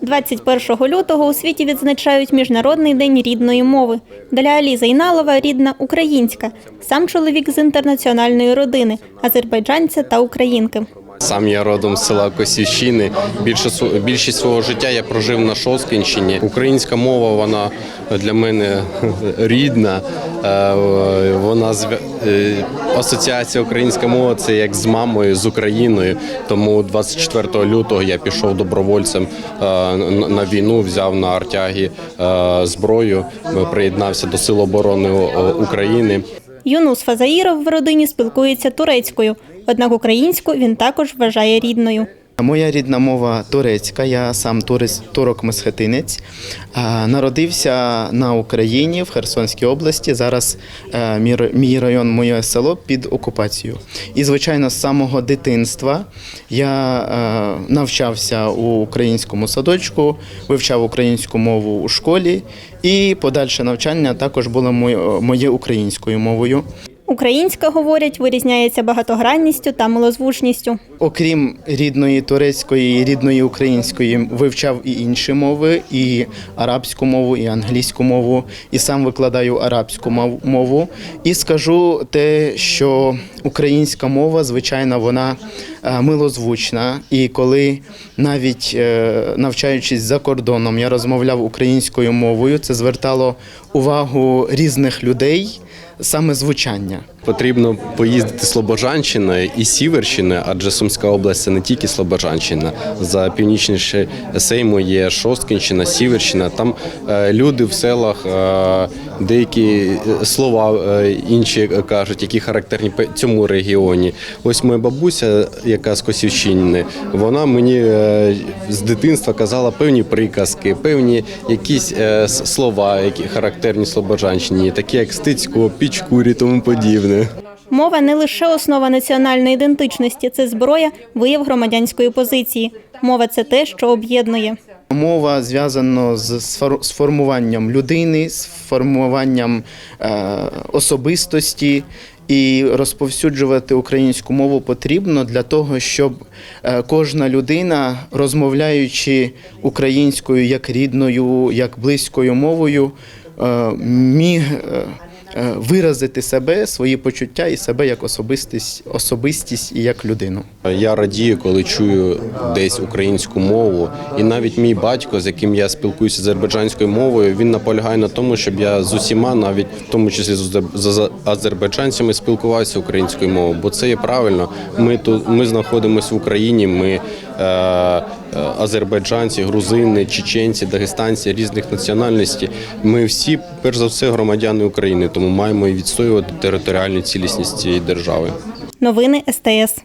21 лютого у світі відзначають Міжнародний день рідної мови. Для Алі Зайналова рідна українська. Сам чоловік з інтернаціональної родини, азербайджанця та українки. Сам я родом з села Косівщини. Більше більшість свого життя я прожив на Шоскінщині. Українська мова вона для мене рідна. Е, Вона зв'я- е, асоціація українська мова це як з мамою з Україною. Тому 24 лютого я пішов добровольцем е, на- війну, взяв на Артягі зброю, приєднався до Сил оборони України. Юнус Фазаїров в родині спілкується турецькою, однак українську він також вважає рідною. Моя рідна мова турецька, я сам турис, турок-месхетинець. Народився на Україні в Херсонській області. Зараз е, мій, район, моє село під окупацією. І, звичайно, з самого дитинства я е, навчався у українському садочку, вивчав українську мову у школі, і подальше навчання також було моє українською мовою. Українська, говорять, вирізняється багатогранністю та милозвучністю. Окрім рідної турецької і рідної української, вивчав і інші мови, і арабську мову, і англійську мову, і сам викладаю арабську мов- мову. І скажу те, що українська мова, звичайно, вона е, милозвучна. І коли навіть е, навчаючись за кордоном, я розмовляв українською мовою, це звертало увагу різних людей саме звучання. Потрібно поїздити Слобожанщиною і Сіверщиною, адже Сумська область це не тільки Слобожанщина. За північніше Сейму є Шосткінщина, Сіверщина. Там е, люди в селах е, деякі е, слова інші кажуть, які характерні цьому регіоні. Ось моя бабуся, яка з Косівщини, вона мені з дитинства казала певні приказки, певні якісь слова, які характерні Слобожанщині, такі як стицько, пічкурі, тому подібне. Мова не лише основа національної ідентичності, це зброя, вияв громадянської позиції. Мова це те, що об'єднує. Мова зв'язана з формуванням людини, з формуванням е, особистості. І розповсюджувати українську мову потрібно для того, щоб е, кожна людина, розмовляючи українською як рідною, як близькою мовою, е, міг виразити себе, свої почуття і себе як особистість, особистість і як людину. Я радію, коли чую десь українську мову, і навіть мій батько, з яким я спілкуюся азербайджанською мовою, він наполягає на тому, щоб я з усіма, навіть в тому числі з азер- з азер- азербайджанцями, спілкувався українською мовою, бо це є правильно. Ми тут ми знаходимося в Україні. Ми е, е, азербайджанці, грузини, чеченці, дагестанці різних національностей. Ми всі, перш за все, громадяни України, тому маємо і відстоювати територіальну цілісність цієї держави. Новини СТС.